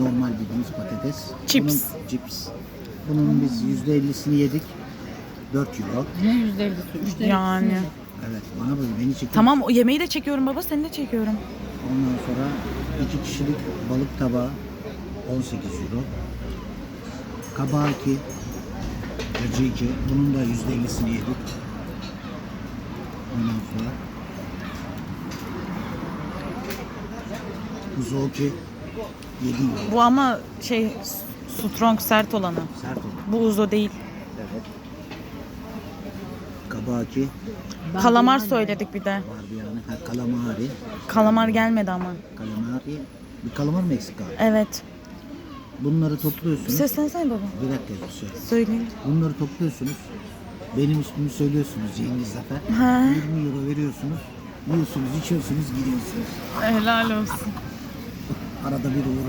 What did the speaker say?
Normal bildiğimiz patates. Chips. Bunun, cips. Bunun biz %50'sini yedik. 4 euro. Ne yüzde ellisi? Yani. Evet bana böyle beni çekiyor. Tamam o yemeği de çekiyorum baba seni de çekiyorum. Ondan sonra 2 kişilik balık tabağı 18 euro. Kabaki acı 2. Bunun da %50'sini yedik. Ondan sonra Uzoki 7 euro. Bu ama şey strong sert olanı. Sert oldu. Bu uzo değil. Evet. Kabaki Kalamar söyledik bir de. vardı yani. Ha, kalamari. Kalamar gelmedi ama. Kalamari. Bir kalamar mı eksik abi? Evet. Bunları topluyorsunuz. Seslensene baba. Bir dakika bir söyle. Söyleyin. Bunları topluyorsunuz. Benim ismimi söylüyorsunuz Cengiz Zafer. Ha. 20 euro veriyorsunuz. Yiyorsunuz, içiyorsunuz, gidiyorsunuz. Helal olsun. আলাদা বিরোধ